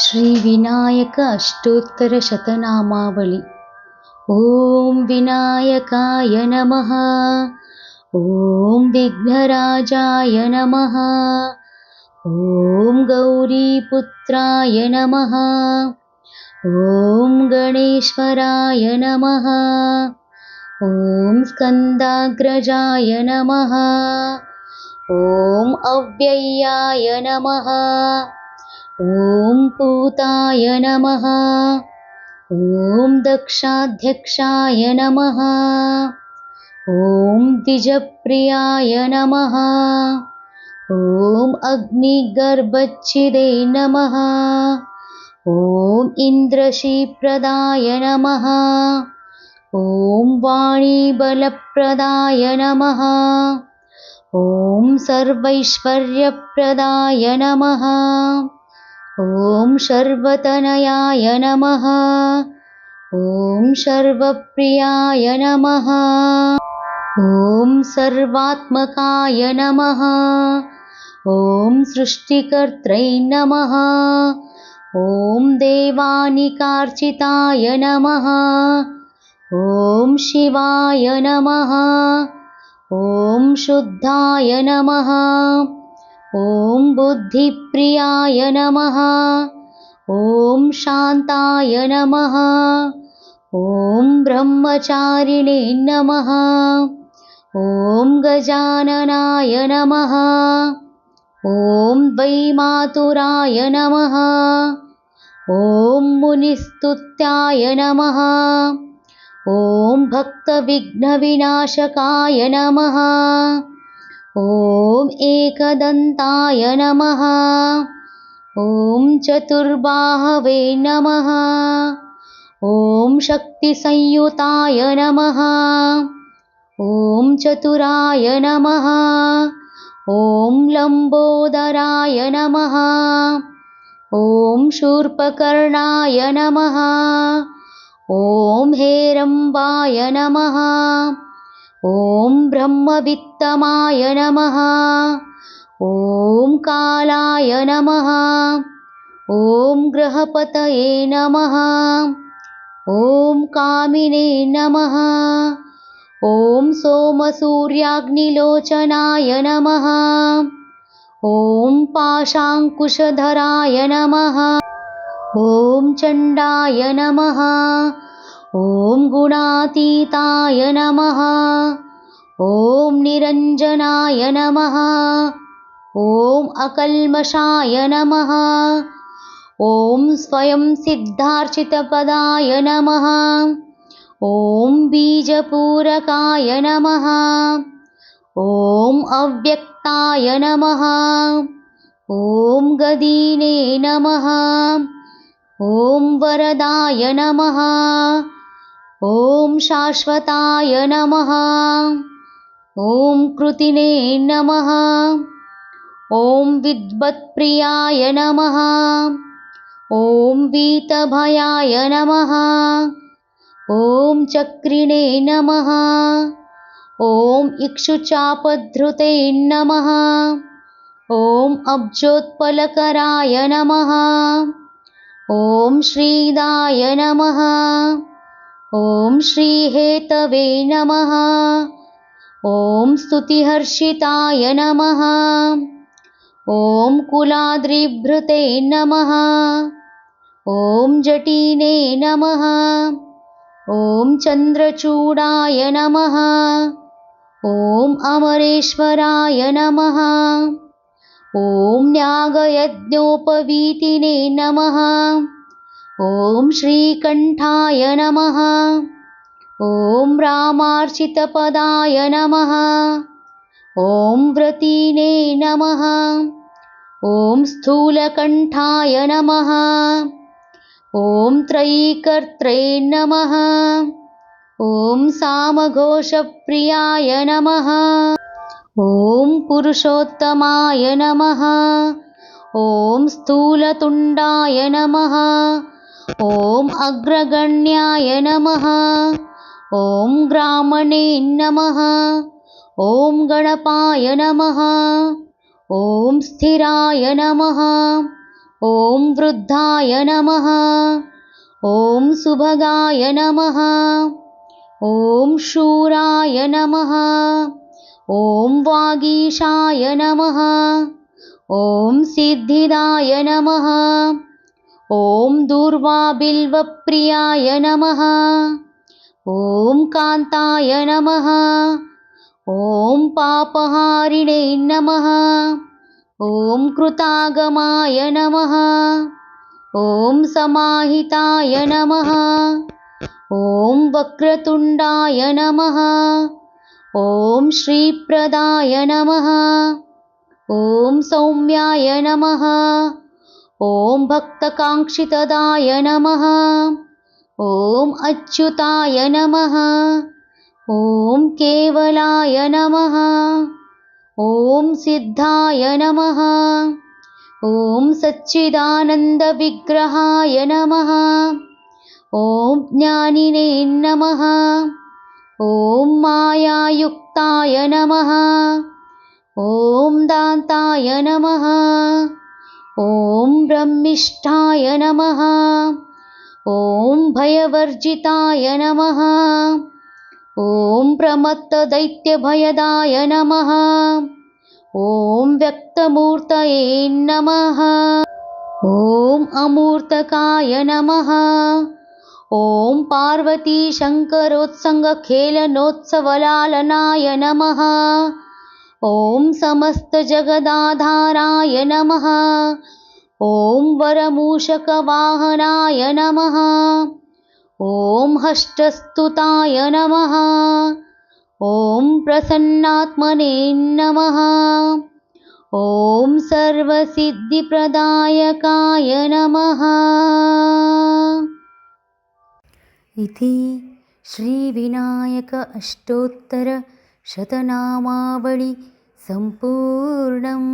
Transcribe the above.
श्रीविनायक अष्टोत्तरशतनामावळि ॐ विनायकाय नमः। ॐ विघ्नराजाय नमः। ॐ गौरीपुत्राय नमः। ॐ गणेश्वराय नमः। ॐ स्कन्दाग्रजाय नमः। ॐ अव्यय्याय नमः ॐ पूताय नमः। ॐ दक्षाध्यक्षाय नमः। ॐ द्विजप्रियाय नमः। ॐ अग्निगर्भच्छिदे नमः। ॐ इन्द्रशीप्रदाय नमः। ॐ वाणीबलप्रदाय नमः। ॐ सर्वैश्वर्यप्रदाय नमः ॐ शर्वतनयाय नमः। ॐ शर्वप्रियाय नमः। ॐ सर्वात्मकाय नमः। ॐ सृष्टिकर्त्रै नमः। ॐ देवानिकार्चिताय नमः। ॐ शिवाय नमः। ॐ शुद्धाय नमः ॐ बुद्धिप्रियाय नमः। ॐ शान्ताय नमः। ॐ ब्रह्मचारिणे नमः। ॐ गजाननाय नमः। ॐ वैमातुराय नमः। ॐ मुनिस्तुत्याय नमः। ॐ भक्तविघ्नविनाशकाय नमः ॐ एकदन्ताय नमः। ॐ चतुर्बाहवे नमः। ॐ शक्तिसंयुताय नमः। ॐ चतुराय नमः। ॐ लम्बोदराय नमः। ॐ शूर्पकर्णाय नमः। ॐ हेरम्बाय नमः ॐ ब्रह्मवित्तमाय नमः। ॐ कालाय नमः। ॐ ग्रहपतये नमः। ॐ कामिने नमः। ॐ सोमसूर्याग्निलोचनाय नमः। ॐ पाशाङ्कुशधराय नमः। ॐ चण्डाय नमः ॐ गुणातीताय नमः। ॐ निरञ्जनाय नमः। ॐ अकल्मषाय नमः। ॐ स्वयं सिद्धार्चितपदाय नमः। ॐ बीजपूरकाय नमः। ॐ अव्यक्ताय नमः। ॐ गदीने नमः। ॐ वरदाय नमः ॐ शाश्वताय नमः। ॐ कृतिने नमः। ॐ विद्वत्प्रियाय नमः। ॐ वीतभयाय नमः। ॐ चक्रिणे नमः। ॐ इक्षुचापधृते नमः। ॐ अब्जोत्पलकराय नमः। ॐ श्रीदाय नमः ॐ श्रीहेतवे नमः। ॐ स्तुतिहर्षिताय नमः। ॐ कुलाद्रिभृते नमः। ॐ जटीने नमः। ॐ चन्द्रचूडाय नमः। ॐ अमरेश्वराय नमः। ॐ न्यागयज्ञोपवीतिने नमः ॐ श्रीकण्ठाय नमः। ॐ रामार्चितपदाय नमः। ॐ व्रतीने नमः। ॐ स्थूलकण्ठाय नमः। ॐ त्रयीकर्त्रे नमः। ॐ सामघोषप्रियाय नमः। ॐ पुरुषोत्तमाय नमः। ॐ स्थूलतुण्डाय नमः ॐ अग्रगण्याय नमः। ॐ ग्रामणे नमः। ॐ गणपाय नमः। ॐ स्थिराय नमः। ॐ वृद्धाय नमः। ॐ सुभगाय नमः। ॐ शूराय नमः। ॐ वागीशाय नमः। ॐ सिद्धिदाय नमः ॐ दूर्वाबिल्वप्रियाय नमः। ॐ कान्ताय नमः। ॐ पापहारिणे नमः। ॐ कृतागमाय नमः। ॐ समाहिताय नमः। ॐ वक्रतुण्डाय नमः। ॐ श्रीप्रदाय नमः। ॐ सौम्याय नमः ॐ भक्तकाङ्क्षितदाय नमः। ॐ अच्युताय नमः। ॐ केवलाय नमः। ॐ सिद्धाय नमः। ॐ सच्चिदानन्दविग्रहाय नमः। ॐ ज्ञानिने नमः। ॐ मायायुक्ताय नमः। ॐ दान्ताय नमः ॐ ब्रह्मिष्ठाय नमः। ॐ भयवर्जिताय नमः। ॐ प्रमत्तदैत्यभयदाय नमः। ॐ व्यक्तमूर्तये नमः। ॐ अमूर्तकाय नमः। ॐ पार्वतीशङ्करोत्सङ्गखेलनोत्सवलालनाय नमः ॐ समस्तजगदाधाराय नमः। ॐ वरमूषकवाहनाय नमः। ॐ हष्टस्तुताय नमः। ॐ प्रसन्नात्मने नमः। ॐ सर्वसिद्धिप्रदायकाय नमः। इति श्रीविनायक अष्टोत्तरशतनामावळि सम्पूर्णम्